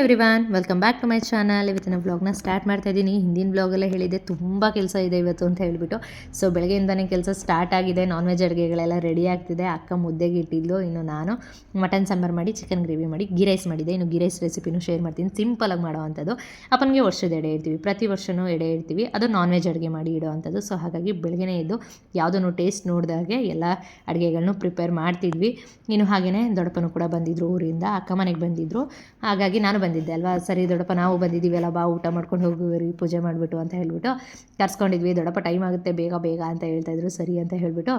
Everyone welcome back to my channel ಇವತ್ತಿನ ಬ್ಲಾಗ್ನ start ಮಾಡ್ತಾ ಇದ್ದೀನಿ. ಹಿಂದಿನ ಬ್ಲಾಗಲ್ಲೇ ಹೇಳಿದೆ ತುಂಬ ಕೆಲಸ ಇದೆ ಇವತ್ತು ಅಂತ ಹೇಳಿಬಿಟ್ಟು. ಸೊ ಬೆಳಗ್ಗೆಯಿಂದನೇ ಕೆಲಸ ಸ್ಟಾರ್ಟ್ ಆಗಿದೆ. ನಾನ್ ವೆಜ್ ಅಡುಗೆಗಳೆಲ್ಲ ರೆಡಿ ಆಗ್ತಿದೆ. ಅಕ್ಕ ಮುದ್ದೆಗೆ ಇಟ್ಟಿದ್ಲು, ಇನ್ನು ನಾನು. ಮಟನ್ ಸಾಂಬಾರು ಮಾಡಿ ಚಿಕನ್ ಗ್ರೇವಿ ಮಾಡಿ ಗೀ ರೈಸ್ ಮಾಡಿದ್ದೆ ಇನ್ನು ಗೀ ರೈಸ್ ರೆಸಿಪಿನೂ ಶೇರ್ ಮಾಡ್ತೀನಿ. ಸಿಂಪಲಾಗಿ ಮಾಡೋವಂಥದ್ದು ಅಪ್ಪನಿಗೆ ವರ್ಷದ ಎಡೆ ಇಡ್ತೀವಿ. ಪ್ರತಿ ವರ್ಷವೂ ಎಡೆ ಇಡ್ತೀವಿ. ಅದು ನಾನ್ ವೆಜ್ ಅಡುಗೆ ಮಾಡಿ ಇಡೋವಂಥದ್ದು ಸೊ ಹಾಗಾಗಿ ಬೆಳಗ್ಗೆನೇ ಇದ್ದು ಯಾವುದನ್ನು ಟೇಸ್ಟ್ ನೋಡಿದಾಗೆ ಎಲ್ಲ ಅಡುಗೆಗಳನ್ನೂ ಪ್ರಿಪೇರ್ ಮಾಡ್ತಿದ್ವಿ. ಇನ್ನು ಹಾಗೆಯೇ ದೊಡ್ಡಪ್ಪನೂ ಕೂಡ ಬಂದಿದ್ದರು ಊರಿಂದ. ಅಕ್ಕ ಮನೆಗೆ ಬಂದಿದ್ದರು ಹಾಗಾಗಿ ನಾನು ಬಂದಿದ್ದೆ ಅಲ್ವಾ? ಸರಿ ದೊಡ್ಡಪ್ಪ, ನಾವು ಬಂದಿದ್ದೀವಲ್ಲ ಬಾ, ಊಟ ಮಾಡ್ಕೊಂಡು ಹೋಗುವರಿ, ಪೂಜೆ ಮಾಡಿಬಿಟ್ಟು ಅಂತ ಹೇಳ್ಬಿಟ್ಟು ಕರ್ಸ್ಕೊಂಡಿದ್ವಿ. ದೊಡ್ಡಪ್ಪ, ಟೈಮ್ ಆಗುತ್ತೆ, ಬೇಗ ಬೇಗ ಅಂತ ಹೇಳ್ತಾಯಿದ್ರು ಸರಿ ಅಂತ ಹೇಳಿಬಿಟ್ಟು.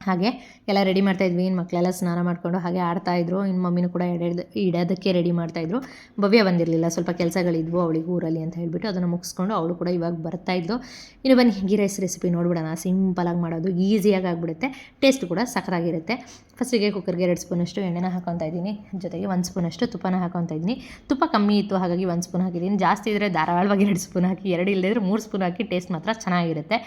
ಹಾಗೆ ಎಲ್ಲ ರೆಡಿ ಮಾಡ್ತಾಯಿದ್ವಿ ಇನ್ನು ಮಕ್ಕಳೆಲ್ಲ ಸ್ನಾನ ಮಾಡಿಕೊಂಡು ಹಾಗೆ ಆಡ್ತಾಯಿದ್ರು ಇನ್ನು ಮಮ್ಮಿನೂ ಕೂಡ ಎಡೆ ಇಡೋದಕ್ಕೆ ರೆಡಿ ಮಾಡ್ತಾಯಿದ್ರು ಭವ್ಯ ಬಂದಿರಲಿಲ್ಲ, ಸ್ವಲ್ಪ ಕೆಲಸಗಳಿದ್ವು ಅವಳಿಗೆ ಊರಲ್ಲಿ ಅಂತ ಹೇಳಿಬಿಟ್ಟು ಅದನ್ನು ಮುಗಿಸ್ಕೊಂಡು ಅವಳು ಕೂಡ ಇವಾಗ ಬರ್ತಾಯಿದ್ಲು ಇನ್ನು ಬನ್ನಿ ಗೀ ರೈಸ್, ರೆಸಿಪಿ ನೋಡ್ಬಿಡೋಣ. ಸಿಂಪಲಾಗಿ ಮಾಡೋದು, ಈಸಿಯಾಗಿ ಆಗಿಬಿಡುತ್ತೆ. ಟೇಸ್ಟ್ ಕೂಡ ಸಖತ್ತಾಗಿರುತ್ತೆ. ಫಸ್ಟಿಗೆ ಕುಕ್ಕರ್ಗೆ ಎರಡು ಸ್ಪೂನಷ್ಟು ಎಣ್ಣೆನ ಹಾಕೊತಾ ಇದ್ದೀನಿ. ಜೊತೆಗೆ ಒಂದು ಸ್ಪೂನಷ್ಟು ತುಪ್ಪನ ಹಾಕೊತಾ ಇದ್ದೀನಿ. ತುಪ್ಪ ಕಮ್ಮಿ ಇತ್ತು, ಹಾಗಾಗಿ ಒಂದು ಸ್ಪೂನ್ ಹಾಕಿದ್ದೀನಿ. ಜಾಸ್ತಿ ಇದ್ದರೆ ಧಾರಾಳವಾಗಿ ಎರಡು ಸ್ಪೂನ್ ಹಾಕಿ, ಎರಡು ಇಲ್ಲದಿದ್ರೆ ಮೂರು ಸ್ಪೂನ್ ಹಾಕಿ ಟೇಸ್ಟ್ ಮಾತ್ರ ಚೆನ್ನಾಗಿರುತ್ತೆ.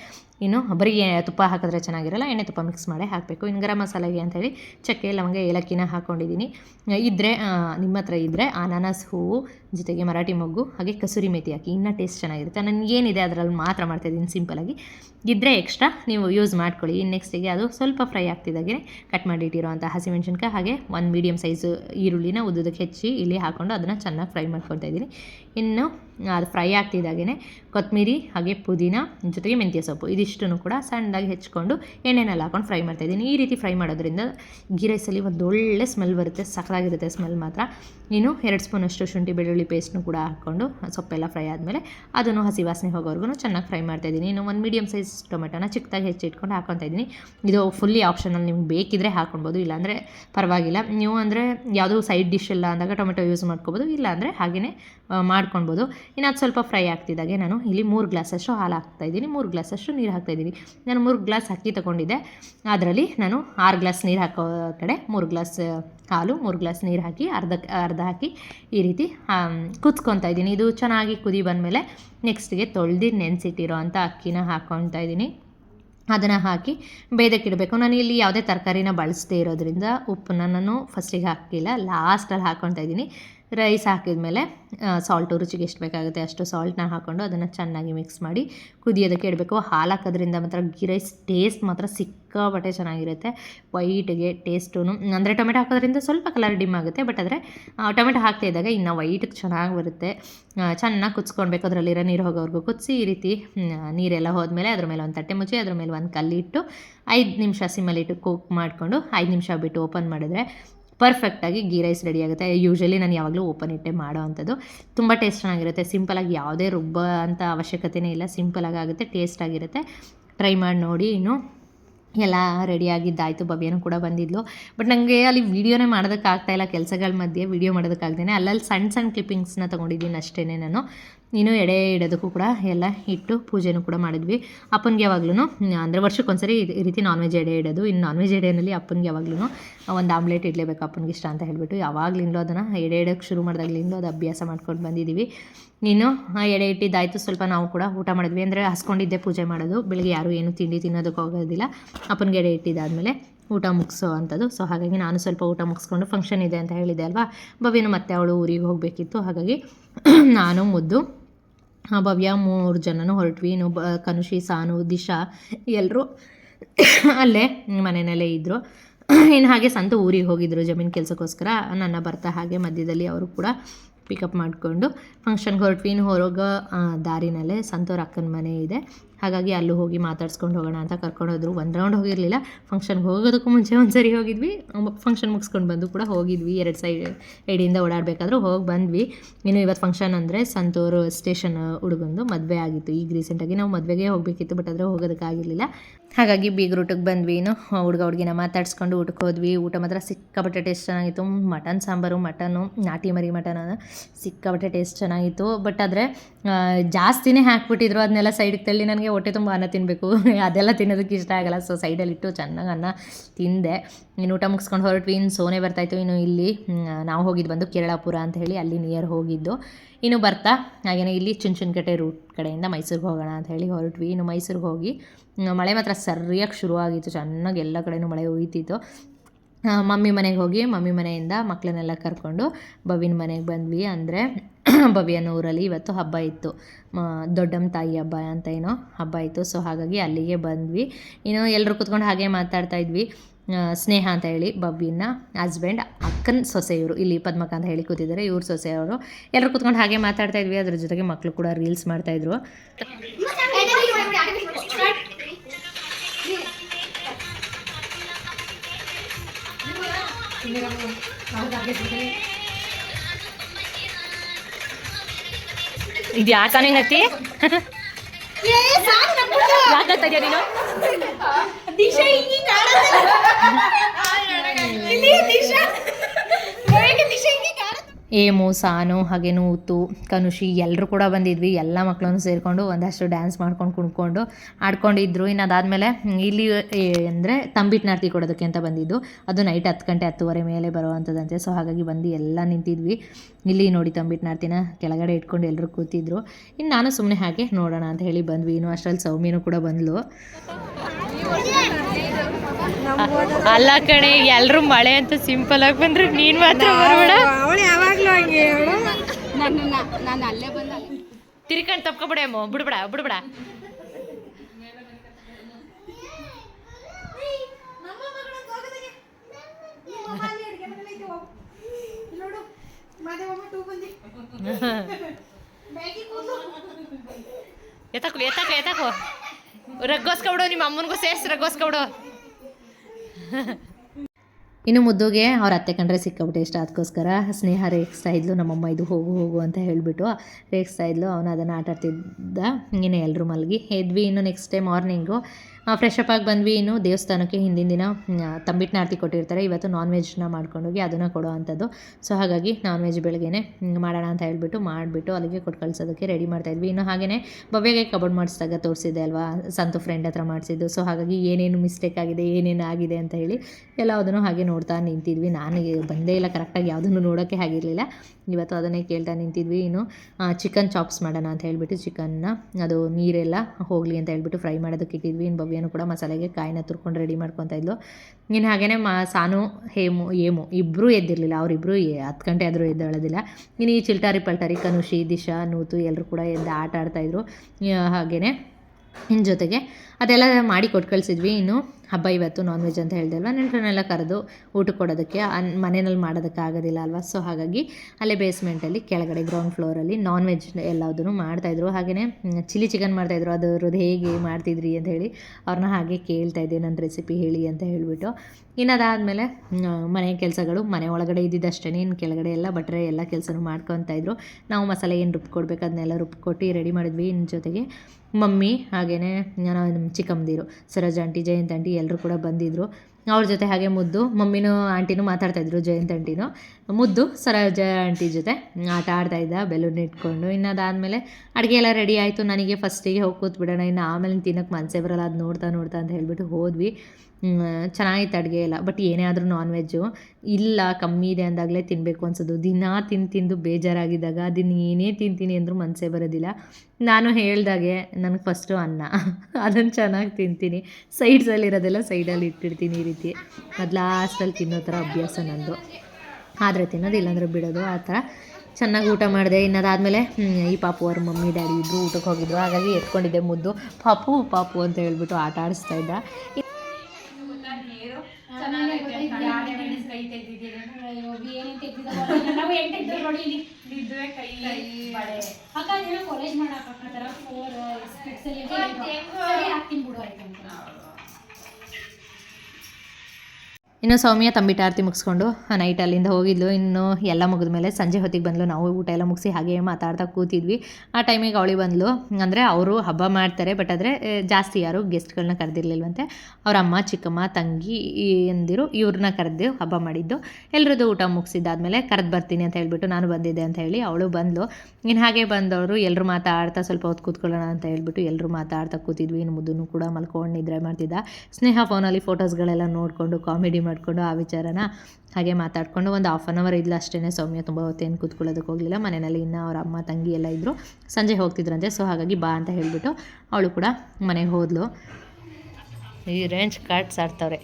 ಇನ್ನು ಬರೀ ತುಪ್ಪ ಹಾಕಿದ್ರೆ ಚೆನ್ನಾಗಿರಲ್ಲ, ಎಣ್ಣೆ ತುಪ್ಪ ಮಿಕ್ಸ್ ಮಾಡಿ ಹಾಕಬೇಕು. ಇನ್ನು ಗರಂ ಮಸಾಲೆಗೆ ಅಂತೇಳಿ ಚಕ್ಕೆ, ಲವಂಗ, ಏಲಕ್ಕಿನ ಹಾಕ್ಕೊಂಡಿದ್ದೀನಿ ಇದ್ದರೆ ನಿಮ್ಮ ಹತ್ರ ಇದ್ದರೆ ಅನಾನಸ್, ಹೂವು, ಜೊತೆಗೆ ಮರಾಠಿ ಮೊಗ್ಗು, ಹಾಗೆ ಕಸೂರಿ ಮೇಥಿ ಹಾಕಿ, ಇನ್ನೂ ಟೇಸ್ಟ್ ಚೆನ್ನಾಗಿರುತ್ತೆ. ನನಗೇನಿದೆ ಅದರಲ್ಲಿ ಮಾತ್ರ ಮಾಡ್ತಾಯಿದ್ದೀನಿ ಸಿಂಪಲಾಗಿ ಇದ್ದರೆ ಎಕ್ಸ್ಟ್ರಾ ನೀವು ಯೂಸ್ ಮಾಡ್ಕೊಳ್ಳಿ. ಇನ್ನು ನೆಕ್ಸ್ಟಿಗೆ ಅದು ಸ್ವಲ್ಪ ಫ್ರೈ ಆಗ್ತಿದ್ದಾಗೆ ಕಟ್ ಮಾಡಿ ಇಟ್ಟಿರೋವಂಥ ಹಸಿಮೆಣ್ಸಿನ್ಕಾಯಿ ಹಾಗೆ ಒಂದು ಮೀಡಿಯಮ್ ಸೈಜು ಈರುಳ್ಳಿನ ಉದ್ದಕ್ಕೆ ಹೆಚ್ಚಿ ಇಲ್ಲಿ ಹಾಕ್ಕೊಂಡು ಅದನ್ನು ಚೆನ್ನಾಗಿ ಫ್ರೈ ಮಾಡ್ಕೊಳ್ತಾ ಇದ್ದೀನಿ. ಇನ್ನು ಅದು ಫ್ರೈ ಆಗ್ತಿದ್ದಾಗೆ ಕೊತ್ತಂಬರಿ ಹಾಗೆ ಪುದೀನ, ಜೊತೆಗೆ ಮೆಂತ್ಯ ಸೊಪ್ಪು ಇದಿಷ್ಟನ್ನು ಕೂಡ ಸಣ್ಣದಾಗಿ ಹೆಚ್ಕೊಂಡು ಎಣ್ಣೆನಲ್ಲಿ ಹಾಕೊಂಡು ಫ್ರೈ ಮಾಡ್ತಾ ಇದ್ದೀನಿ. ಈ ರೀತಿ ಫ್ರೈ ಮಾಡೋದ್ರಿಂದ ಗೀ ರೈಸಲ್ಲಿ ಒಂದು ಒಳ್ಳೆ ಸ್ಮೆಲ್ ಬರುತ್ತೆ, ಸಕ್ಕತ್ತಾಗಿರುತ್ತೆ ಸ್ಮೆಲ್ ಮಾತ್ರ. ಇನ್ನು ಎರಡು ಸ್ಪೂನಷ್ಟು ಶುಂಠಿ ಬೆಳ್ಳುಳ್ಳಿ ಪೇಸ್ಟ್ನು ಕೂಡ ಹಾಕ್ಕೊಂಡು ಸೊಪ್ಪೆಲ್ಲ ಫ್ರೈ ಆದಮೇಲೆ ಅದನ್ನು ಹಸಿ ವಾಸನೆ ಹೋಗೋವರೆಗೂ ಚೆನ್ನಾಗಿ ಫ್ರೈ ಮಾಡ್ತಾ ಇದ್ದೀನಿ. ಇನ್ನು ಒಂದು ಮೀಡಿಯಮ್ ಸೈಜ್ ಟೊಮೆಟೊನ ಚಿಕ್ಕದಾಗಿ ಹೆಚ್ಚಿಟ್ಕೊಂಡು ಹಾಕ್ಕೊತಾ ಇದ್ದೀನಿ. ಇದು ಫುಲ್ಲಿ ಆಪ್ಷನಲ್ಲಿ ನಿಮ್ಗೆ ಬೇಕಿದ್ರೆ ಹಾಕ್ಕೊಳ್ಬೋದು ಇಲ್ಲಾಂದರೆ ಪರವಾಗಿಲ್ಲ. ನೀವು ಅಂದರೆ ಯಾವುದೋ ಸೈಡ್ ಡಿಶ್ ಇಲ್ಲ ಅಂದಾಗ ಟೊಮೆಟೊ ಯೂಸ್ ಮಾಡ್ಕೋಬೋದು, ಇಲ್ಲಾಂದರೆ ಹಾಗೆಯೇ ಮಾಡ್ಕೊಳ್ಬೋದು ಇನ್ನು ಅದು ಸ್ವಲ್ಪ ಫ್ರೈ ಆಗ್ತಿದ್ದಾಗೆ ನಾನು ಇಲ್ಲಿ ಮೂರು ಗ್ಲಾಸಷ್ಟು ಹಾಲು ಹಾಕ್ತಾಯಿದ್ದೀನಿ ಮೂರು ಗ್ಲಾಸಷ್ಟು ನೀರು ಹಾಕ್ತಾಯಿದ್ದೀನಿ ನಾನು ಮೂರು ಗ್ಲಾಸ್ ಅಕ್ಕಿ ತೊಗೊಂಡಿದ್ದೆ. ಅದರಲ್ಲಿ ನಾನು ಆರು ಗ್ಲಾಸ್ ನೀರು ಹಾಕೋ ಕಡೆ ಮೂರು ಗ್ಲಾಸ್ ಹಾಲು, ಮೂರು ಗ್ಲಾಸ್ ನೀರು ಹಾಕಿ ಅರ್ಧ ಅರ್ಧ ಹಾಕಿ ಈ ರೀತಿ ಕುದಿಸ್ಕೊತಾ ಇದ್ದೀನಿ. ಇದು ಚೆನ್ನಾಗಿ ಕುದಿ ಬಂದಮೇಲೆ ನೆಕ್ಸ್ಟಿಗೆ ತೊಳೆದು ನೆನೆಸಿಟ್ಟಿರೋ ಅಂಥ ಅಕ್ಕಿನ ಹಾಕ್ಕೊತಾ ಇದ್ದೀನಿ. ಅದನ್ನು ಹಾಕಿ ಬೇದಕ್ಕಿಡಬೇಕು ನಾನು ಇಲ್ಲಿ ಯಾವುದೇ ತರಕಾರಿನ ಬಳಸದೇ ಇರೋದ್ರಿಂದ ಉಪ್ಪನ್ನ ನಾನು ಫಸ್ಟಿಗೆ ಹಾಕಿಲ್ಲ ಲಾಸ್ಟಲ್ಲಿ ಹಾಕ್ಕೊತಾ ಇದ್ದೀನಿ. ರೈಸ್ ಹಾಕಿದ ಮೇಲೆ ಸಾಲ್ಟು ರುಚಿಗೆ ಎಷ್ಟು ಬೇಕಾಗುತ್ತೆ ಅಷ್ಟು ಸಾಲ್ಟ್ನ ಹಾಕ್ಕೊಂಡು ಅದನ್ನು ಚೆನ್ನಾಗಿ ಮಿಕ್ಸ್ ಮಾಡಿ ಕುದಿಯೋದಕ್ಕೆ ಇಡಬೇಕು. ಹಾಲು ಹಾಕೋದ್ರಿಂದ ಮಾತ್ರ ಗೀ ರೈಸ್ ಟೇಸ್ಟ್ ಮಾತ್ರ ಸಿಕ್ಕಾಪಟ್ಟೆ ಚೆನ್ನಾಗಿರುತ್ತೆ. ವೈಟ್ಗೆ ಟೇಸ್ಟೂ ಅಂದರೆ ಟೊಮೆಟೊ ಹಾಕೋದ್ರಿಂದ ಸ್ವಲ್ಪ ಕಲರ್ ಡಿಮ್ ಆಗುತ್ತೆ ಬಟ್ ಆದರೆ ಟೊಮೆಟೊ ಹಾಕ್ತಾ ಇದ್ದಾಗ ಇನ್ನು ವೈಟಿಗೆ ಚೆನ್ನಾಗಿ ಬರುತ್ತೆ. ಚೆನ್ನಾಗಿ ಕುಚ್ಕೊಳ್ಬೇಕು ಅದರಲ್ಲಿರೋ ನೀರು ಹೋಗೋವರೆಗೂ. ಕುದಿಸಿ ಈ ರೀತಿ ನೀರೆಲ್ಲ ಹೋದ್ಮೇಲೆ ಅದ್ರ ಮೇಲೆ ಒಂದು ತಟ್ಟೆ ಮುಚ್ಚಿ ಅದ್ರ ಮೇಲೆ ಒಂದು ಕಲ್ಲಿಟ್ಟು ಐದು ನಿಮಿಷ ಸಿಮ್ಮಲ್ಲಿಟ್ಟು ಕುಕ್ ಮಾಡಿಕೊಂಡು ಐದು ನಿಮಿಷ ಬಿಟ್ಟು ಓಪನ್ ಮಾಡಿದ್ರೆ ಪರ್ಫೆಕ್ಟಾಗಿ ಗೀ ರೈಸ್ ರೆಡಿ ಆಗುತ್ತೆ. ಯೂಶ್ವಲಿ ನಾನು ಯಾವಾಗಲೂ ಓಪನ್ ಇಟ್ಟೆ ಮಾಡೋ ಅಂಥದ್ದು. ತುಂಬ ಟೇಸ್ಟ್ ಚೆನ್ನಾಗಿರುತ್ತೆ. ಸಿಂಪಲಾಗಿ ಯಾವುದೇ ರುಬ್ಬ ಅಂತ ಅವಶ್ಯಕತೆಯೇ ಇಲ್ಲ. ಸಿಂಪಲಾಗಿ ಆಗುತ್ತೆ ಟೇಸ್ಟಾಗಿರುತ್ತೆ ಟ್ರೈ ಮಾಡಿ ನೋಡಿ ಇನ್ನು. ಎಲ್ಲ ರೆಡಿಯಾಗಿದ್ದಾಯಿತು ಭವ್ಯನೂ ಕೂಡ ಬಂದಿದ್ಲು. ಬಟ್ ನನಗೆ ಅಲ್ಲಿ ವೀಡಿಯೋನೇ ಮಾಡೋದಕ್ಕಾಗ್ತಾಯಿಲ್ಲ ಕೆಲಸಗಳ ಮಧ್ಯೆ. ವೀಡಿಯೋ ಮಾಡೋದಕ್ಕಾಗ್ದೇ ಅಲ್ಲಲ್ಲಿ ಸಣ್ಣ ಸಣ್ಣ ಕ್ಲಿಪ್ಪಿಂಗ್ಸ್ನ ತೊಗೊಂಡಿದ್ದೀನಿ ಅಷ್ಟೇ ನಾನು. ನೀನು ಎಡೆ ಇಡೋದಕ್ಕೂ ಕೂಡ ಎಲ್ಲ ಇಟ್ಟು ಪೂಜೆನೂ ಕೂಡ ಮಾಡಿದ್ವಿ. ಅಪ್ಪನಿಗೆ ಯಾವಾಗ್ಲೂ ಅಂದರೆ ವರ್ಷಕ್ಕೊಂದ್ಸರಿ ಈ ರೀತಿ ನಾನ್ ವೆಜ್ ಎಡೆ ಇಡೋದು. ಇನ್ನು ನಾನ್ ವೆಜ್ ಎಡೆಯಲ್ಲಿ ಅಪ್ಪನಿಗೆ ಯಾವಾಗ್ಲೂ ಒಂದು ಆಮ್ಲೆಟ್ ಇಡಲೇಬೇಕು ಅಪ್ಪನಿಗೆ ಇಷ್ಟ ಅಂತ ಹೇಳಿಬಿಟ್ಟು ಯಾವಾಗಲಿಂದಲೂ ಅದನ್ನು ಎಡೆ ಇಡೋಕ್ಕೆ ಶುರು ಮಾಡಿದಾಗಲಿಂದಲೂ ಅದು ಅಭ್ಯಾಸ ಮಾಡ್ಕೊಂಡು ಬಂದಿದ್ದೀವಿ. ನೀನು? ಎಡೆ ಇಟ್ಟಿದ್ದಾಯಿತು, ಸ್ವಲ್ಪ ನಾವು ಕೂಡ ಊಟ ಮಾಡಿದ್ವಿ. ಅಂದರೆ ಹಸ್ಕೊಂಡಿದ್ದೆ ಪೂಜೆ ಮಾಡೋದು. ಬೆಳಿಗ್ಗೆ ಯಾರು ಏನು ತಿಂಡಿ ತಿನ್ನೋದಕ್ಕೆ ಹೋಗೋದಿಲ್ಲ. ಅಪ್ಪನಿಗೆ ಎಡೆ ಇಟ್ಟಿದ್ದಾದಮೇಲೆ ಊಟ ಮುಗಿಸೋ ಅಂಥದ್ದು. ಸೊ ಹಾಗಾಗಿ ನಾನು ಸ್ವಲ್ಪ ಊಟ ಮುಗಿಸ್ಕೊಂಡು ಫಂಕ್ಷನ್ ಇದೆ ಅಂತ ಹೇಳಿದೆ ಅಲ್ವಾ? ಭವ್ಯನು ಮತ್ತೆ ಅವಳು ಊರಿಗೆ ಹೋಗಬೇಕಿತ್ತು. ಹಾಗಾಗಿ ನಾನು, ಮುದ್ದು ಭವ್ಯ ಮೂರು ಜನನೂ ಹೊರಟ್ವಿ. ಇನ್ನು ಬ, ಕನುಷಿ, ಸಾನು, ದಿಶಾ ಎಲ್ಲರೂ ಅಲ್ಲೇ ಮನೆಯಲ್ಲೇ ಇದ್ದರು ಇನ್ನು ಹಾಗೆ ಸಂತು ಊರಿಗೆ ಹೋಗಿದ್ದರು ಜಮೀನು ಕೆಲಸಕ್ಕೋಸ್ಕರ. ನನ್ನ ಬರ್ತಾ ಹಾಗೆ ಮಧ್ಯದಲ್ಲಿ ಅವರು ಕೂಡ ಪಿಕಪ್ ಮಾಡಿಕೊಂಡು ಫಂಕ್ಷನ್ಗೆ ಹೊರಟ್ವಿ. ಇನ್ನು ಹೊರಗೆ ದಾರಿನಲ್ಲೇ ಸಂತೋರ ಅಕ್ಕನ ಮನೆ ಇದೆ. ಹಾಗಾಗಿ ಅಲ್ಲೂ ಹೋಗಿ ಮಾತಾಡ್ಸ್ಕೊಂಡು ಹೋಗೋಣ ಅಂತ ಕರ್ಕೊಂಡೋದ್ರು ಒಂದು ರೌಂಡ್ ಹೋಗಿರಲಿಲ್ಲ. ಫಂಕ್ಷನ್ಗೆ ಹೋಗೋದಕ್ಕೂ ಮುಂಚೆ ಒಂದು ಸರಿ ಹೋಗಿದ್ವಿ ಫಂಕ್ಷನ್ ಮುಗಿಸ್ಕೊಂಡು ಬಂದು ಕೂಡ ಹೋಗಿದ್ವಿ. ಎರಡು ಸೈಡ್ ಎಡಿಯಿಂದ ಓಡಾಡಬೇಕಾದ್ರೂ ಹೋಗಿ ಬಂದ್ವಿ. ಇನ್ನು ಇವತ್ತು ಫಂಕ್ಷನ್ ಅಂದರೆ ಸಂತೂರು ಸ್ಟೇಷನ್ ಹುಡುಗಂದು ಮದುವೆ ಆಗಿತ್ತು. ಈಗ ರೀಸೆಂಟಾಗಿ ನಾವು ಮದುವೆಗೆ ಹೋಗಬೇಕಿತ್ತು, ಬಟ್ ಆದರೆ ಹೋಗೋದಕ್ಕಾಗಿರಲಿಲ್ಲ. ಹಾಗಾಗಿ ಬೀಗ್ ರೂಟಿಗೆ ಬಂದ್ವಿ. ಏನು ಹುಡುಗ ಹುಡುಗಿನ ಮಾತಾಡ್ಸ್ಕೊಂಡು ಊಟಕ್ಕೆ ಹೋದ್ವಿ. ಊಟ ಮಾತ್ರ ಸಿಕ್ಕಾಪಟ್ಟೆ ಟೇಸ್ಟ್ ಚೆನ್ನಾಗಿತ್ತು. ಮಟನ್, ಸಾಂಬಾರು, ಮಟನು, ನಾಟಿ ಮರಿ ಮಟನ್ ಸಿಕ್ಕಾಪಟ್ಟೆ ಟೇಸ್ಟ್ ಚೆನ್ನಾಗಿತ್ತು. ಬಟ್ ಆದರೆ ಜಾಸ್ತಿನೇ ಹಾಕ್ಬಿಟ್ಟಿದ್ರು. ಅದನ್ನೆಲ್ಲ ಸೈಡಿಗೆ ತಳ್ಳಿ ನನಗೆ ಹೊಟ್ಟೆ ತುಂಬ ಅನ್ನ ತಿನ್ನಬೇಕು ಅದೆಲ್ಲ ತಿನ್ನೋದಕ್ಕೆ ಇಷ್ಟ ಆಗಲ್ಲ. ಸೊ ಸೈಡಲ್ಲಿಟ್ಟು ಚೆನ್ನಾಗಿ ಅನ್ನ ತಿಂದೆ. ಇನ್ನು ಊಟ ಮುಗಿಸ್ಕೊಂಡು ಹೊರಟ್ವಿ. ಇನ್ನು ಸೋನೆ ಬರ್ತಾಯಿತ್ತು ಇನ್ನು ಇಲ್ಲಿ ನಾವು ಹೋಗಿದ್ದು ಬಂದು ಕೇರಳಾಪುರ ಅಂತ ಹೇಳಿ ಅಲ್ಲಿ ನಿಯರ್ ಹೋಗಿದ್ದು. ಇನ್ನು ಬರ್ತಾ, ಹಾಗೇನೆ ಇಲ್ಲಿ ಚುಂಚುನಕಟ್ಟೆ ರೂಟ್ ಕಡೆಯಿಂದ ಮೈಸೂರಿಗೆ ಹೋಗೋಣ ಅಂತ ಹೇಳಿ ಹೊರಟ್ವಿ. ಇನ್ನು ಮೈಸೂರಿಗೆ ಹೋಗಿ ಮಳೆ ಮಾತ್ರ ಸರಿಯಾಗಿ ಶುರುವಾಗಿತ್ತು, ಚೆನ್ನಾಗಿ ಎಲ್ಲ ಕಡೆಯೂ ಮಳೆ ಹುಯ್ತಿತ್ತು ಮಮ್ಮಿ ಮನೆಗೆ ಹೋಗಿ, ಮಮ್ಮಿ ಮನೆಯಿಂದ ಮಕ್ಕಳನ್ನೆಲ್ಲ ಕರ್ಕೊಂಡು ಬವಿನ ಮನೆಗೆ ಬಂದ್ವಿ. ಅಂದರೆ ಬವಿಯನ ಊರಲ್ಲಿ ಇವತ್ತು ಹಬ್ಬ ಇತ್ತು. ದೊಡ್ಡಮ್ಮ ತಾಯಿ ಹಬ್ಬ ಅಂತ ಏನೋ ಹಬ್ಬ ಇತ್ತು. ಸೊ ಹಾಗಾಗಿ ಅಲ್ಲಿಗೆ ಬಂದ್ವಿ. ಇನ್ನು ಎಲ್ಲರೂ ಕುತ್ಕೊಂಡು ಹಾಗೆ ಮಾತಾಡ್ತಾ ಇದ್ವಿ. ಸ್ನೇಹ ಅಂತ ಹೇಳಿ ಬಬ್ಬಿನ ಹಸ್ಬೆಂಡ್ ಅಕ್ಕನ ಸೊಸೆಯವರು. ಇಲ್ಲಿ ಪದ್ಮಕ ಅಂತ ಹೇಳಿ ಕೂತಿದ್ದಾರೆ. ಇವ್ರ ಸೊಸೆಯವರು. ಎಲ್ಲರೂ ಕುತ್ಕೊಂಡು ಹಾಗೆ ಮಾತಾಡ್ತಾ ಇದ್ವಿ. ಅದ್ರ ಜೊತೆಗೆ ಮಕ್ಕಳು ಕೂಡ ರೀಲ್ಸ್ ಮಾಡ್ತಾಯಿದ್ರು ಇದು ಯಾರು ತಾನೇ ಹತ್ತಿ ಯಾಕೆ ನೀನು? ದಿಶಾ ಹಿಂಗಿ ದಿಶಾ. ದಿಶಾ ಏಮು ಸಾನು ಹಾಗೆ ನೂತು ಕನುಷಿ ಎಲ್ಲರೂ ಕೂಡ ಬಂದಿದ್ವಿ. ಎಲ್ಲ ಮಕ್ಕಳನ್ನು ಸೇರಿಕೊಂಡು ಒಂದಷ್ಟು ಡ್ಯಾನ್ಸ್ ಮಾಡ್ಕೊಂಡು ಕುಣ್ಕೊಂಡು ಆಡ್ಕೊಂಡಿದ್ರು. ಇನ್ನು ಅದಾದಮೇಲೆ ಇಲ್ಲಿ ಅಂದರೆ ತಂಬಿಟ್ನಾರ್ತಿ ಕೊಡೋದಕ್ಕೆ ಅಂತ ಬಂದಿದ್ದು. ಅದು ನೈಟ್ ಹತ್ತು ಗಂಟೆ ಹತ್ತುವರೆ ಮೇಲೆ ಬರುವಂಥದ್ದಂತೆ. ಸೊ ಹಾಗಾಗಿ ಬಂದು ಎಲ್ಲ ನಿಂತಿದ್ವಿ. ಇಲ್ಲಿ ನೋಡಿ ತಂಬಿಟ್ನಾರ್ತಿನ ಕೆಳಗಡೆ ಇಟ್ಕೊಂಡು ಎಲ್ಲರೂ ಕೂತಿದ್ರು. ಇನ್ನು ನಾನು ಸುಮ್ಮನೆ ಹಾಗೆ ನೋಡೋಣ ಅಂತ ಹೇಳಿ ಬಂದ್ವಿ. ಇನ್ನು ಅಷ್ಟರಲ್ಲಿ ಸೌಮ್ಯನೂ ಕೂಡ ಬಂದ್ಲು. ಅಲ್ಲ ಕಣೆ ಎಲ್ಲರೂ ಮಳೆ ಅಂತ ಸಿಂಪಲ್ ಆಗಿ ಬಂದ್ರು ನೀನು ಮಾತ್ರ ಬರಬೇಡ ಅವಳು ಯಾವಾಗ್ಲೂ ಹಂಗೆ ಅವಳು ನನ್ನ ನಾನು ಅಲ್ಲೇ ಬಂದ. ತಿರ್ಕೊಂಡು ತಪ್ಕೊಬಿಡೇಮೋ ಬಿಡ್ಬೇಡ ಬಿಡ್ಬೇಡ. ಎತ್ತಕೋ ಎತ್ತಕೋ ಎತ್ತಕೋ. ರಗ್ಗೋಸ್ಕೊಬಿಡು ನಿಮ್ಮ ಅಮ್ಮನಿಗೂ ಸೇರಿಸಿ ರಗ್ಗೋಸ್ಕೊಬಿಡು ಇನ್ನು ಮುದ್ದುಗೆ ಅವ್ರ ಅತ್ತೆ ಕಂಡ್ರೆ ಸಿಕ್ಕಾಬಿಟ್ಟೆ ಇಷ್ಟ. ಅದಕ್ಕೋಸ್ಕರ ಸ್ನೇಹ ರೇಗಿಸ್ತಾ ಇದ್ಲು, ನಮ್ಮಮ್ಮ ಇದು ಹೋಗು ಹೋಗು ಅಂತ ಹೇಳಿಬಿಟ್ಟು ರೇಗಿಸ್ತಾ ಇದ್ಲು. ಅವನು ಅದನ್ನು ಆಟಾಡ್ತಿದ್ದ. ಇನ್ನೇ ಎಲ್ಲರೂ ಮಲಗಿ. ಎದ್ವಿ ಇನ್ನು next day morning fresh up ಆಗಿ ಬಂದ್ವಿ. ಇನ್ನು ದೇವಸ್ಥಾನಕ್ಕೆ ಹಿಂದಿನ ದಿನ ತಂಬಿಟ್ಟಿನ ಆರತಿ ಕೊಟ್ಟಿರ್ತಾರೆ. ಇವತ್ತು ನಾನ್ ವೆಜ್ನ ಮಾಡ್ಕೊಂಡೋಗಿ ಅದನ್ನು ಕೊಡೋ ಅಂಥದ್ದು. ಸೊ ಹಾಗಾಗಿ ನಾನ್ ವೆಜ್ ಬೆಳಗ್ಗೆನೆ ಹ್ಮ್, ಮಾಡೋಣ ಅಂತ ಹೇಳ್ಬಿಟ್ಟು ಮಾಡಿಬಿಟ್ಟು ಅಲ್ಲಿಗೆ ಕೊಟ್ಟು ಕಳ್ಸೋದಕ್ಕೆ ರೆಡಿ ಮಾಡ್ತಾಯಿದ್ವಿ ಇನ್ನು ಹಾಗೆಯೇ ಬವ್ಯಗೆ ಕಬಡ್ ಮಾಡಿಸಿದಾಗ ತೋರಿಸಿದೆ ಅಲ್ವಾ? ಸಂತು ಫ್ರೆಂಡ್ ಹತ್ರ ಮಾಡಿಸಿದ್ದು. ಸೊ ಹಾಗಾಗಿ ಏನೇನು ಮಿಸ್ಟೇಕ್ ಆಗಿದೆ ಏನೇನು ಆಗಿದೆ ಅಂತ ಹೇಳಿ ಎಲ್ಲ ಅದನ್ನು ಹಾಗೆ ನೋಡ್ತಾ ನಿಂತಿದ್ವಿ. ನಾನು ಬಂದೇ ಇಲ್ಲ ಕರೆಕ್ಟಾಗಿ ಯಾವುದನ್ನು ನೋಡೋಕ್ಕೆ ಆಗಿರಲಿಲ್ಲ. ಇವತ್ತು ಅದನ್ನೇ ಕೇಳ್ತಾ ನಿಂತಿದ್ವಿ. ಇನ್ನು ಚಿಕನ್ ಚಾಪ್ಸ್ ಮಾಡೋಣ ಅಂತ ಹೇಳಿಬಿಟ್ಟು ಚಿಕನ್ನ ಅದು ನೀರೆಲ್ಲ ಹೋಗಲಿ ಅಂತ ಹೇಳ್ಬಿಟ್ಟು ಫ್ರೈ ಮಾಡೋದಕ್ಕೆ ಇಟ್ಟಿದ್ವಿ. ಇನ್ನು ಬವ್ಯನೂ ಕೂಡ ಮಸಾಲೆಗೆ ಕಾಯಿನ ತುರ್ಕೊಂಡು ರೆಡಿ ಮಾಡ್ಕೊತಾ ಇದ್ಲು. ಇನ್ನು ಹಾಗೆಯೇ ಮಾ, ಸಾನು, ಹೇಮು ಏಮು ಇಬ್ಬರೂ ಎದ್ದಿರಲಿಲ್ಲ. ಅವರಿಬ್ಬರು ಹತ್ತು ಗಂಟೆ ಆದರೂ ಎದ್ದೇಳೋದಿಲ್ಲ ಇನ್ನು ಈ ಚಿಲ್ಟಾರಿ ಪಲ್ಟಾರಿ, ಕನುಷಿ, ದಿಶಾ, ನೂತು ಎಲ್ಲರೂ ಕೂಡ ಎದ್ದು ಆಟ ಆಡ್ತಾಯಿದ್ರು ಹಾಗೆಯೇ ಇನ್ನು ಜೊತೆಗೆ ಅದೆಲ್ಲ ಮಾಡಿ ಕೊಟ್ಟು ಕಳಿಸಿದ್ವಿ. ಇನ್ನು ಹಬ್ಬ ಇವತ್ತು ನಾನ್ ವೆಜ್ ಅಂತ ಹೇಳಿದಲ್ವಾ ನೆಂಟರನ್ನೆಲ್ಲ ಕರೆದು ಊಟ ಕೊಡೋದಕ್ಕೆ, ಅನ್ ಮನೆಯಲ್ಲಿ ಮಾಡೋದಕ್ಕೆ ಆಗೋದಿಲ್ಲ ಅಲ್ವಾ? ಸೊ ಹಾಗಾಗಿ ಅಲ್ಲೇ ಬೇಸ್ಮೆಂಟಲ್ಲಿ ಕೆಳಗಡೆ ಗ್ರೌಂಡ್ ಫ್ಲೋರಲ್ಲಿ ನಾನ್ ವೆಜ್ ಎಲ್ಲದನ್ನು ಮಾಡ್ತಾಯಿದ್ರು ಹಾಗೆಯೇ ಚಿಲ್ಲಿ ಚಿಕನ್ ಮಾಡ್ತಾಯಿದ್ರು ಅದರದ್ದು ಹೇಗೆ ಮಾಡ್ತಿದ್ರಿ ಅಂತ ಹೇಳಿ ಅವ್ರನ್ನ ಹಾಗೆ ಕೇಳ್ತಾ ಇದ್ದೆ ನನ್ನ ರೆಸಿಪಿ ಹೇಳಿ ಅಂತ ಹೇಳಿಬಿಟ್ಟು. ಇನ್ನು ಅದಾದಮೇಲೆ ಮನೆ ಕೆಲಸಗಳು, ಮನೆ ಒಳಗಡೆ ಇದ್ದಿದ್ದಷ್ಟೇ ಇನ್ನು ಕೆಳಗಡೆ ಎಲ್ಲ ಬಟ್ರೆ ಎಲ್ಲ ಕೆಲಸನೂ ಮಾಡ್ಕೊತಾಯಿದ್ರು ನಾವು ಮಸಾಲೆ ಏನು ರುಬ್ಕೊಡ್ಬೇಕು, ಅದನ್ನೆಲ್ಲ ರುಬ್ಕೊಟ್ಟು ರೆಡಿ ಮಾಡಿದ್ವಿ. ಇನ್ನು ಜೊತೆಗೆ ಮಮ್ಮಿ ಹಾಗೆಯೇ ನಮ್ಮ ಚಿಕ್ಕಮ್ಮದಿರು. ಸರೋಜ ಆಂಟಿ ಜಯಂತ್ ಆಂಟಿ ಎಲ್ಲರೂ ಕೂಡ ಬಂದಿದ್ದರು ಅವ್ರ ಜೊತೆ ಹಾಗೆ ಮುದ್ದು, ಮಮ್ಮಿನೂ ಆಂಟಿನೂ ಮಾತಾಡ್ತಾಯಿದ್ರು ಜಯಂತ್ ಆಂಟಿನೂ ಮುದ್ದು, ಸರೋಜ ಆಂಟಿ ಜೊತೆ. ಆಟ ಆಡ್ತಾಯಿದ್ದ ಬೆಲೂನ್ ಇಟ್ಕೊಂಡು. ಇನ್ನು ಅದಾದಮೇಲೆ ಅಡುಗೆ ಎಲ್ಲ ರೆಡಿ ಆಯಿತು. ನನಗೆ ಫಸ್ಟಿಗೆ ಹೋಗಿ ಕೂತ್ಬಿಡೋಣ. ಇನ್ನು ಆಮೇಲೆ ತಿನ್ನೋಕ್ಕೆ ಮನಸ್ಸೇ ಬರಲ್ಲ. ಅದು ನೋಡ್ತಾ ನೋಡ್ತಾ ಅಂತ ಹೇಳ್ಬಿಟ್ಟು ಹೋದ್ವಿ. ಚೆನ್ನಾಗಿತ್ತು ಅಡುಗೆ ಎಲ್ಲ. ಬಟ್ ಏನೇ ಆದರೂ ನಾನ್ ವೆಜ್ಜು ಇಲ್ಲ, ಕಮ್ಮಿ ಇದೆ ಅಂದಾಗಲೇ ತಿನ್ನಬೇಕು ಅನ್ಸೋದು. ದಿನಾ ತಿಂದು ತಿಂದು ಬೇಜಾರಾಗಿದ್ದಾಗ ಅದನ್ನು ಏನೇ ತಿಂತೀನಿ ಅಂದರೂ ಮನಸ್ಸೇ ಬರೋದಿಲ್ಲ. ನಾನು ಹೇಳ್ದಾಗೆ ನನಗೆ ಫಸ್ಟು ಅನ್ನ. ಅದನ್ನು ಚೆನ್ನಾಗಿ ತಿಂತೀನಿ. ಸೈಡ್ಸಲ್ಲಿರೋದೆಲ್ಲ ಸೈಡಲ್ಲಿ ಇಟ್ಟಿರ್ತೀನಿ ಈ ರೀತಿ. ಅದು ಲಾಸ್ಟಲ್ಲಿ ತಿನ್ನೋ ಥರ ಅಭ್ಯಾಸ ನಂದು. ಆದರೆ ತಿನ್ನೋದು ಇಲ್ಲಾಂದ್ರೆ ಬಿಡೋದು, ಆ ಥರ ಚೆನ್ನಾಗಿ ಊಟ ಮಾಡಿದೆ. ಇನ್ನದಾದಮೇಲೆ ಈ ಪಾಪು ಅವ್ರ ಮಮ್ಮಿ, ಡ್ಯಾಡಿ ಇಬ್ಬರು ಊಟಕ್ಕೆ ಹೋಗಿದ್ರು. ಹಾಗಾಗಿ ಎತ್ಕೊಂಡಿದ್ದೆ ಮುದ್ದು. ಪಾಪು ಪಾಪು ಅಂತ ಹೇಳ್ಬಿಟ್ಟು ಆಟ ಆಡಿಸ್ತಾ ಇದ್ದ. ನಾವು ಎಂಟಿದ್ದು ನೋಡಿ ಇಲ್ಲಿ. ಇದುವೆ ಕೈ. ಬಳೆ. ಅಕ್ಕ ಏನೋ ಕಾಲೇಜ್ ಫೋರ್ ಅಲ್ಲಿ ಹಾಕ್ತೀನಿ ಬಿಡು ಆಯ್ತು ಅಂತ. ಇನ್ನು ಸೌಮ್ಯ ತಂಬಿಟ್ಟು ಆರತಿ ಮುಗಿಸ್ಕೊಂಡು ನೈಟ್ ಅಲ್ಲಿಂದ ಹೋಗಿದ್ಲು. ಇನ್ನು ಎಲ್ಲ ಮುಗಿದ ಮೇಲೆ ಸಂಜೆ ಹೊತ್ತಿಗೆ ಬಂದ್ಲು. ನಾವು ಊಟ ಎಲ್ಲ ಮುಗಿಸಿ ಹಾಗೆ ಮಾತಾಡ್ತಾ ಕೂತಿದ್ವಿ. ಆ ಟೈಮಿಗೆ ಅವಳಿ ಬಂದ್ಲು. ಅಂದರೆ ಅವರು ಹಬ್ಬ ಮಾಡ್ತಾರೆ ಬಟ್ ಆದರೆ ಜಾಸ್ತಿ ಯಾರು ಗೆಸ್ಟ್ಗಳನ್ನ ಕರೆದಿರಲಿಲ್ವಂತೆ. ಅವ್ರ ಅಮ್ಮ, ಚಿಕ್ಕಮ್ಮ, ತಂಗಿ ಎಂದಿರು ಇವ್ರನ್ನ ಕರೆದು ಹಬ್ಬ ಮಾಡಿದ್ದು. ಎಲ್ಲರದ್ದು ಊಟ ಮುಗಿಸಿದ್ದಾದ್ಮೇಲೆ ಕರೆದು ಬರ್ತೀನಿ ಅಂತ ಹೇಳ್ಬಿಟ್ಟು ನಾನು ಬಂದಿದ್ದೆ ಅಂತ ಹೇಳಿ ಅವಳು ಬಂದ್ಲು. ಇನ್ನು ಹಾಗೆ ಬಂದವರು ಎಲ್ಲರೂ ಮಾತಾಡ್ತಾ ಸ್ವಲ್ಪ ಹೊತ್ತು ಕೂತ್ಕೊಳ್ಳೋಣ ಅಂತ ಹೇಳ್ಬಿಟ್ಟು ಎಲ್ಲರೂ ಮಾತಾಡ್ತಾ ಕೂತಿದ್ವಿ. ಇನ್ನು ಮುದ್ದನ್ನು ಕೂಡ ಮಲ್ಕೊಂಡು ನಿದ್ರೆ ಮಾಡ್ತಿದ್ದ. ಸ್ನೇಹ ಫೋನಲ್ಲಿ ಫೋಟೋಸ್ಗಳೆಲ್ಲ ನೋಡಿಕೊಂಡು ಕಾಮಿಡಿ ಮಾಡಿಕೊಂಡು ಆ ವಿಚಾರನ ಹಾಗೆ ಮಾತಾಡ್ಕೊಂಡು ಒಂದು ಹಾಫ್ ಆನ್ ಅವರ್ ಇಲ್ಲ ಅಷ್ಟೇ ಸೌಮ್ಯ ತುಂಬ ಹೊತ್ತೇನು ಕೂತ್ಕೊಳ್ಳೋದಕ್ಕೆ ಹೋಗಲಿಲ್ಲ. ಮನೆಯಲ್ಲಿ ಇನ್ನು ಅವ್ರ ಅಮ್ಮ ತಂಗಿ ಎಲ್ಲ ಇದ್ದರು ಸಂಜೆ ಹೋಗ್ತಿದ್ರಂತೆ ಸೊ ಹಾಗಾಗಿ ಬಾ ಅಂತ ಹೇಳಿಬಿಟ್ಟು ಅವಳು ಕೂಡ ಮನೆಗೆ ಹೋದ್ಲು. ಈ ರೇಂಜ್ ಕಾರ್ಡ್ಸ್ ಆಡ್ತವ್ರೆ.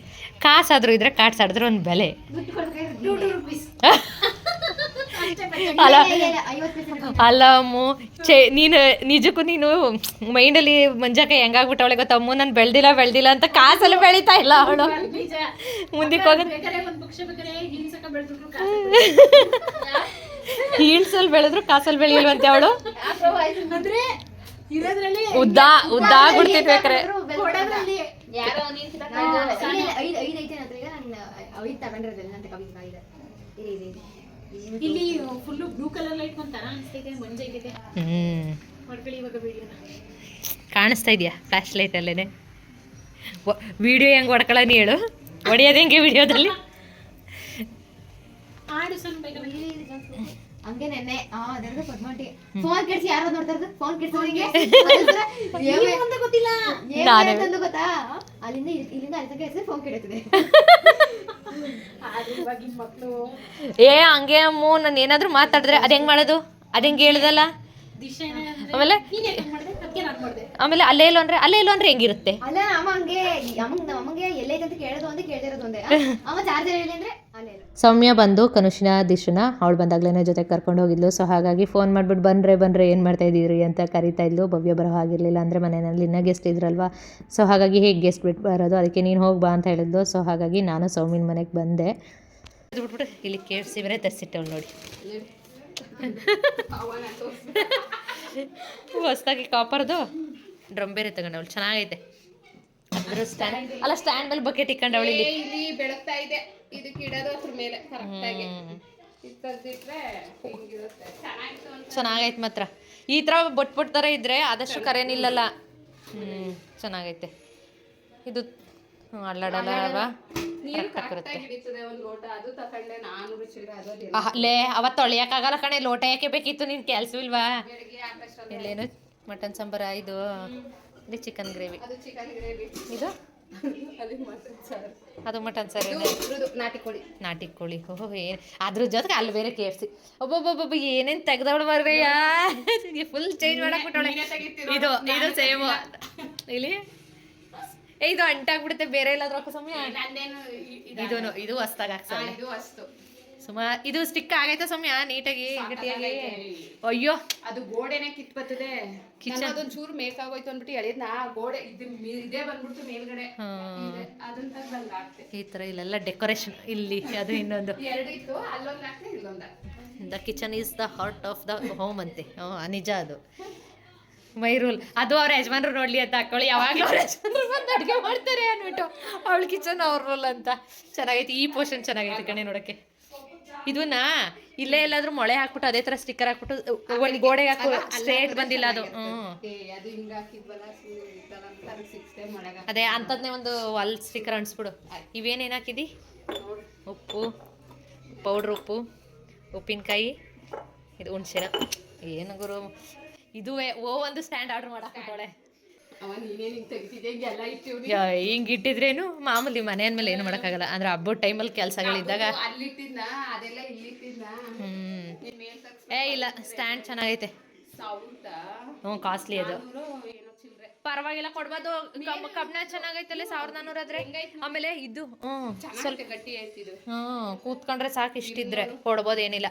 ಕಾಸಾದರೂ ಇದ್ರೆ ಕಾರ್ಡ್ಸ್ ಆಡಿದ್ರೆ ಒಂದು ಬೆಲೆ. ಅಲ್ಲ ಅಲ್ಲ ಅಮ್ಮು ಚೇ ನೀನು ನಿಜಕ್ಕೂ ನೀನು ಮೈಂಡಲ್ಲಿ ಮಂಜಾಕ ಹೆಂಗಾಗ್ಬಿಟ್ಟವಳೆ ಗೊತ್ತಾ? ಅಮ್ಮು ನಾನು ಬೆಳ್ದಿಲ್ಲ ಬೆಳ್ದಿಲ್ಲ ಅಂತ ಕಾಸಲ್ಲಿ ಬೆಳೀತಾ ಇಲ್ಲ ಅವಳು. ಮುಂದಕ್ಕೆ ಹೋಗ. ಹೀಲ್ಸಲ್ಲಿ ಬೆಳೆದ್ರು ಕಾಸಲ್ಲಿ ಬೆಳೆಯಲ್ವಂತೆ ಅವಳು? ಉದ್ದ ಉದ್ದ ಆಗ್ಬಿಡ್ತೈತೆ ಇದೆ. ಇದೆ ನೀನ್ ಇಲ್ಲಿ ಫುಲ್ಲು ಬ್ಲೂ ಕಲರ್ ಲೈಟ್ ಅನ್ಸ್ತೈತೆ ಮಾಡ್ಕೊಳ್ಳಿ ಇವಾಗ ವಿಡಿಯೋನ ಕಾಣಿಸ್ತಾ ಇದೆಯಾ ಲೈಟ್ ಅಲ್ಲೇನೆ ವಿಡಿಯೋ ಹೆಂಗ್ ಹೊಡ್ಕೊಳ ನೀ ಹೇಳು ಹೊಡಿಯೋದು ಹೆಂಗೆ ವಿಡಿಯೋದಲ್ಲಿ ಆಡು ಸ್ವಲ್ಪ ಹಂಗೆ ನೆನ್ನೆ ಆ ಫೋನ್ ಕೆಡ್ಸಿ ಯಾರೋ ನೋಡ್ತಾ ಇರೋದು ಫೋನ್ ಏನು ಅಂತ ಗೊತ್ತಿಲ್ಲ ಗೊತ್ತಾ ಅಲ್ಲಿಂದ ಇಲ್ಲಿಂದ ಅಲ್ಲಿ ತನಕ ಫೋನ್ ಕೆಡುತ್ತದೆ ಏ, ಹಂಗೆ ಅಮ್ಮು, ನಾನು ಏನಾದರೂ ಮಾತಾಡಿದ್ರೆ ಅದು ಹೆಂಗೆ ಮಾಡೋದು? ಅದು ಹೆಂಗೆ ಹೇಳ್ದಲ್ಲ? ಆಮೇಲೆ ಆಮೇಲೆ ಅಲ್ಲೇ ಇಲ್ಲ ಅಂದ್ರೆ, ಅಲ್ಲೇ ಇಲ್ಲ ಅಂದ್ರೆ ಹೆಂಗಿರುತ್ತೆ? ಅಲ್ಲ, ಅಮ್ಮ ಹಂಗೆ, ಅಮ್ಮಂಗ್ ಎಲ್ಲೈತೆ ಅಂತ ಕೇಳೋದು ಒಂದೇ ಕೇಳ್ದಿರೋದು ಒಂದೇ. ಅಮ್ಮ ಚಾರ್ಜರ್ ಹೇಳಿ ಅಂದ್ರೆ ಸೌಮ್ಯ ಬಂದು ಕನುಷಿನ ದಿಶನ ಅವಳು ಬಂದಾಗ್ಲೇ ಜೊತೆ ಕರ್ಕೊಂಡು ಹೋಗಿದ್ಲು. ಸೊ ಹಾಗಾಗಿ ಫೋನ್ ಮಾಡಿಬಿಟ್ಟು ಬಂದರೆ ಬಂದರೆ ಏನು ಮಾಡ್ತಾ ಇದ್ದೀರಿ? ಅಂತ ಕರಿತಾ ಇದ್ಲು. ಭವ್ಯ ಬರೋ ಆಗಿರಲಿಲ್ಲ ಅಂದರೆ ಮನೆಯಲ್ಲಿ ಇನ್ನೂ ಗೆಸ್ಟ್ ಇದ್ರಲ್ವಾ? ಸೊ ಹಾಗಾಗಿ ಹೇಗೆ ಗೆಸ್ಟ್ ಬಿಟ್ಟು ಬರೋದು? ಅದಕ್ಕೆ ನೀನು ಹೋಗಿ ಬಾ ಅಂತ ಹೇಳಿದ್ಲು. ಸೊ ಹಾಗಾಗಿ ನಾನು ಸೌಮಿನ ಮನೆಗೆ ಬಂದೆ. ಬಿಟ್ಬಿಟ್ಟು ಇಲ್ಲಿ ಕೇಳಿಸಿ ಬೇರೆ ತರಿಸಿಟ್ಟವಳು ನೋಡಿ. ಹೊಸದಾಗಿ ಕಾಪರ್ದು ಡ್ರಮ್ ಬೇರೆ ತಗೊಂಡವಳು. ಚೆನ್ನಾಗೈತೆ. ಅದ್ರ ಸ್ಟ್ಯಾಂಡ್ ಅಲ್ಲ ಸ್ಟ್ಯಾಂಡ್ ಮೇಲೆ ಬಕೆಟ್ ಇಕ್ಕೊಂಡವಳು ಇಲ್ಲಿ ಬೆಳಗ್ತಾ ಇದೆ. ಇದಕ್ಕೆ ಇಡೋದು ಅದ್ರ ಮೇಲೆ ಚೆನ್ನಾಗೈತೆ ಮಾತ್ರ. ಈ ಥರ ಬೊಟ್ ಬೊಟ್ ಥರ ಇದ್ರೆ ಆದಷ್ಟು ಕರೆನಿಲ್ಲಲ್ಲ. ಹ್ಮ್ ಹ್ಞೂ ಚೆನ್ನಾಗೈತೆ. ಇದು ಅಲ್ಲಾಡಲ್ಲ ಅಲ್ವಾ ಲೇ ಅವತ್ತು ತೊಳೆಯೋಕ್ಕಾಗಲ್ಲ ಕಣೆ ಲೋಟ ಯಾಕೆ ಬೇಕಿತ್ತು ನಿನ್ ಕೆಲ್ಸವಿಲ್ವಾ ಇಲ್ಲೇನು ಮಟನ್ ಸಾಂಬಾರ ಇದು ಚಿಕನ್ ಗ್ರೇವಿ ಇದು? ಅದು ಮಟನ್ ಸರಿ ನಾಟಿ ಕೋಳಿ. ನಾಟಿ ಕೋಳಿ. ಓಹೋ ಏನ್ ಅದ್ರ ಜೊತೆಗೆ ಅಲ್ಲಿ ಬೇರೆ ಕೆ ಎಫ್ ಸಿ ಒಬ್ಬೊಬ್ಬೊಬ್ಬ ಏನೇನು ತೆಗ್ದವಳು ಬರ್ರಯ್ಯ ಫುಲ್ ಚೇಂಜ್ ಮಾಡಕ್ ಬಿಟ್ಟವಳೆ ಇದು ಇದು ಸೇಮ್ ಇಲ್ಲಿ? ಏ ಇದು ಅಂಟಾಗ್ಬಿಡುತ್ತೆ ಬೇರೆ ಎಲ್ಲಾದ್ರೂ ಹಾಕೋ ಸಮಯ? ಇದು ಇ- ಇದು ಇದು ಇದು ಹೊಸ್ದಾಗ ಹಾಕ್ಸಲ್ಲ. ಇದು ಇದು ಸ್ಟಿಕ್ ಆಗೈತೆ ಸೌಮ್ಯ? ನೀಟಾಗಿ ಗಟ್ಟಿಯಾಗಿ? ಅಯ್ಯೋ. ಅದು ಗೋಡೆನೆ ಕಿತ್ ಬರ್ತದೆ. ಅದೊಂದ್ ಚೂರು ಮೇಕಾಗೋಯ್ತು ಅಂದ್ಬಿಟ್ಟು ಹೇಳಿದ್ನ ಗೋಡೆ ಇದು ಇದೇ ಬಂದ್ಬಿಡ್ತು ಮೇಲ್ಗಡೆ. ಅದನ್ನ ಈ ತರ ಇಲ್ಲೆಲ್ಲ ಡೆಕೋರೇಷನ್. ಇಲ್ಲಿ ಅದು ಇನ್ನೊಂದು. ಎರಡು ಇತ್ತು ಅಲ್ಲೊಂದು ಹಾಕ್ತೆ ಇಲ್ಲೊಂದು the kitchen is the heart of the home ಅಂತೆ. ಹ್ಞೂ ನಿಜ ಅದು. ಮೈ ರೂಲ್ ಅದು ಅವ್ರ ಯಜಮಾನ್ರು ನೋಡ್ಲಿ ಅಂತ ಹಾಕೊಳ್ಳಿ. ಯಾವಾಗಲೂ ಅವ್ರ ಯಜಮಾನ್ರು ಬಂದು ಅಡುಗೆ ಮಾಡ್ತಾರೆ ಅನ್ಬಿಟ್ಟು ಅವಳ ಕಿಚನ್ ಅವ್ರ ರೂಲ್ ಅಂತ. ಚೆನ್ನಾಗೈತಿ. ಈ ಪೋರ್ಷನ್ ಚೆನ್ನಾಗೈತೆ ಕಣೆ ನೋಡೋಕ್ಕೆ ಇದನ್ನ ಇಲ್ಲೇ ಎಲ್ಲಾದ್ರೂ ಮೊಳೆ ಹಾಕ್ಬಿಟ್ಟು ಅದೇ ತರ ಸ್ಟಿಕ್ಕರ್ ಹಾಕ್ಬಿಟ್ಟು ಒಂದು ಗೋಡೆಗೆ ಹಾಕೋ ಸ್ಟ್ರೇಟ್ ಬಂದಿಲ್ಲ ಅದು. ಅದು ಹಿಂಗ ಹಾಕಿದ್ವಲ್ಲ ಸುಮ್ನೆ ಇತ್ತಲ್ಲ ಅಂತ ಅದಕ್ಕೆ ಅದೇ ಅಂಥದ್ನೇ ಒಂದು ಅಲ್ ಸ್ಟಿಕ್ಕರ್ ಅನ್ಸ್ಬಿಡು. ಇವೇನೇನು ಹಾಕಿದಿ ಉಪ್ಪು ಪೌಡ್ರ್ ಉಪ್ಪು ಉಪ್ಪಿನಕಾಯಿ ಇದು ಹುಣ್ಸೆನ ಏನು ಗುರು? ಇದುವೇ ಓ ಒಂದು ಸ್ಟ್ಯಾಂಡ್ ಆರ್ಡ್ರ್ ನೀನೇನು ಹಿಂಗೆ ಇಟ್ಟಿದ್ರೇನು? ಮಾಮೂಲಿ ಮನೆ ಅಂದ್ಮೇಲೆ ಏನು ಮಾಡೋಕ್ಕಾಗಲ್ಲ. ಅಂದ್ರೆ ಹಬ್ಬದ ಟೈಮಲ್ಲಿ ಕೆಲಸಗಳಿದ್ದಾಗ ಹ್ಮ್. ಏ ಇಲ್ಲ ಸ್ಟ್ಯಾಂಡ್ ಚೆನ್ನಾಗೈತೆ. ಹ್ಞೂ ಕಾಸ್ಟ್ಲಿ ಅದು. ಪರವಾಗಿಲ್ಲ ಕೊಡ್ಬೋದು. ಕಬ್ಣ ಚೆನ್ನಾಗೈತಲ್ಲ ಸಾವಿರದ ನಾನೂರ ಆದ್ರೆ ಆಮೇಲೆ ಇದು ಹ್ಮ್ ಸ್ವಲ್ಪ ಗಟ್ಟಿ ಹ್ಮ್ ಕೂತ್ಕೊಂಡ್ರೆ ಸಾಕು ಇಷ್ಟಿದ್ರೆ. ಕೊಡ್ಬೋದು ಏನಿಲ್ಲ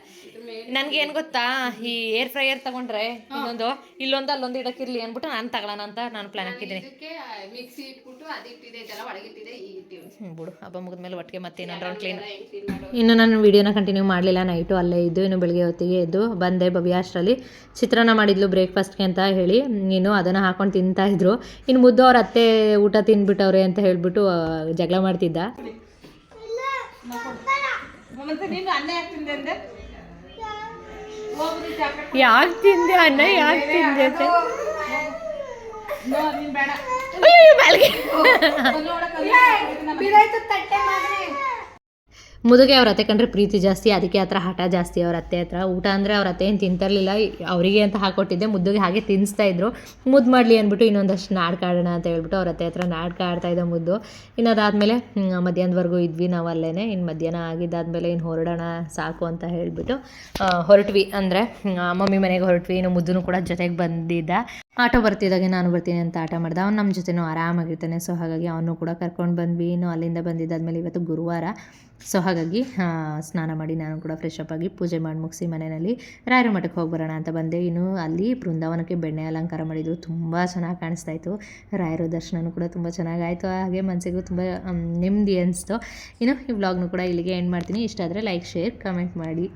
ನನ್ಗೆ ಏನ್ ಗೊತ್ತಾ? ಈ ಏರ್ ಫ್ರೈಯರ್ ತಗೊಂಡ್ರೆ ಇನ್ನೊಂದು ಇಲ್ಲೊಂದು ಅಲ್ಲೊಂದು ಇಡಕ್ಕಿರ್ಲಿ ಅನ್ಬಿಟ್ಟು ನಾನು ತಗೊಳ್ಳೋಣ ಅಂತ ನಾನು ಪ್ಲಾನ್ ಹಾಕಿದ್ದೀನಿ. ಬಿಡು. ಹಬ್ಬ ಮುಗಿದ್ಮೇಲೆ ಒಟ್ಟಿಗೆ ಮತ್ತೆ ಏನಾದ್ರು ರೌಂಡ್ ಕ್ಲೀನ್ ಇನ್ನು ನಾನು ವಿಡಿಯೋನ ಕಂಟಿನ್ಯೂ ಮಾಡಲಿಲ್ಲ ನೈಟು ಅಲ್ಲೇ ಇದ್ದು ಇನ್ನು ಬೆಳಗ್ಗೆ ಹೊತ್ತಿಗೆ ಎದ್ದು ಬಂದೆ ಭವ್ಯ ಅಷ್ಟರಲ್ಲಿ. ಚಿತ್ರಾನ್ನ ಮಾಡಿದ್ಲು ಬ್ರೇಕ್ಫಾಸ್ಟ್ಗೆ ಅಂತ ಹೇಳಿ ನೀನು ಅದನ್ನು ಹಾಕೊಂಡು ತಿಂತಾ ಇದ್ರು. ಇನ್ನು ಮುದ್ದು ಅವ್ರ ಅತ್ತೆ ಊಟ ತಿನ್ಬಿಟ್ಟವ್ರೆ ಅಂತ ಹೇಳ್ಬಿಟ್ಟು ಜಗಳ ಮಾಡ್ತಿದ್ದ. ಯಾಕೆ ತಿಂದೆ ಅನ್ನ ಯಾಕೆ ತಿಂದೆ. ಮುದುಗೆ ಅವ್ರ ಅತ್ತೆ ಕಂಡ್ರೆ ಪ್ರೀತಿ ಜಾಸ್ತಿ, ಅದಕ್ಕೆ ಹತ್ರ ಹಠ ಜಾಸ್ತಿ ಅವ್ರ ಅತ್ತೆ ಹತ್ರ. ಊಟ ಅಂದರೆ ಅವ್ರ ಅತ್ತೆ ಏನು ತಿಂತಿರಲಿಲ್ಲ, ಅವರಿಗೆ ಅಂತ ಹಾಕೊಟ್ಟಿದ್ದೆ, ಮುದ್ದುಗೆ ಹಾಗೆ ತಿನ್ನಿಸ್ತಾ ಇದ್ರು. ಮುದ್ದು ಮಾಡಲಿ ಅಂದ್ಬಿಟ್ಟು ಇನ್ನೊಂದಷ್ಟು ನಾಡ್ಕಾಡೋಣ ಅಂತ ಹೇಳ್ಬಿಟ್ಟು ಅವ್ರ ಅತ್ತೆ ಹತ್ರ ನಾಡು ಆಡ್ತಾ ಇದ್ದ ಮುದ್ದು. ಇನ್ನು ಅದಾದಮೇಲೆ ಮಧ್ಯಾಹ್ನದವರೆಗೂ ಇದ್ವಿ ನಾವು ಅಲ್ಲೇ ಇನ್ನು ಮಧ್ಯಾಹ್ನ ಆಗಿದ್ದಾದಮೇಲೆ ಇನ್ನು ಹೊರಡೋಣ ಸಾಕು ಅಂತ ಹೇಳಿಬಿಟ್ಟು ಹೊರಟ್ವಿ. ಅಂದರೆ ಮಮ್ಮಿ ಮನೆಗೆ ಹೊರಟ್ವಿ, ಇನ್ನು ಮುದ್ದೂ ಕೂಡ ಜೊತೆಗೆ ಬಂದಿದ್ದ. ಆಟೋ ಬರ್ತಿದ್ದಾಗೆ ನಾನು ಬರ್ತೀನಿ ಅಂತ ಆಟ ಮಾಡ್ದೆ. ಅವ್ನು ನಮ್ಮ ಜೊತೆನೂ ಆರಾಮಾಗಿರ್ತಾನೆ, ಸೊ ಹಾಗಾಗಿ ಅವನು ಕೂಡ ಕರ್ಕೊಂಡು ಬಂದ್ವಿ. ಇನ್ನು ಅಲ್ಲಿಂದ ಬಂದಿದ್ದಾದ್ಮೇಲೆ ಇವತ್ತು ಗುರುವಾರ. ಸೊ ಹಾಗಾಗಿ ಸ್ನಾನ ಮಾಡಿ ನಾನು ಕೂಡ ಫ್ರೆಶ್ ಅಪ್ ಆಗಿ ಪೂಜೆ ಮಾಡಿ ಮುಗಿಸಿ ಮನೆಯಲ್ಲಿ ರಾಯರ ಮಠಕ್ಕೆ ಹೋಗಿ ಬರೋಣ ಅಂತ ಬಂದೆ. ಇನ್ನು ಅಲ್ಲಿ ಬೃಂದಾವನಕ್ಕೆ ಬೆಣ್ಣೆ ಅಲಂಕಾರ ಮಾಡಿದ್ರು. ತುಂಬ ಚೆನ್ನಾಗಿ ಕಾಣಿಸ್ತಾ ಇತ್ತು. ರಾಯರ ದರ್ಶನವೂ ಕೂಡ ತುಂಬ ಚೆನ್ನಾಗಾಯಿತು. ಹಾಗೆ ಮನಸ್ಸಿಗೂ ತುಂಬ ನೆಮ್ಮದಿ ಅನಿಸ್ತು. ಇನ್ನು ಈ ವ್ಲಾಗ್ನು ಕೂಡ ಇಲ್ಲಿಗೆ ಎಂಡ್ ಮಾಡ್ತೀನಿ. ಇಷ್ಟ ಆದರೆ ಲೈಕ್ ಶೇರ್ ಕಮೆಂಟ್ ಮಾಡಿ.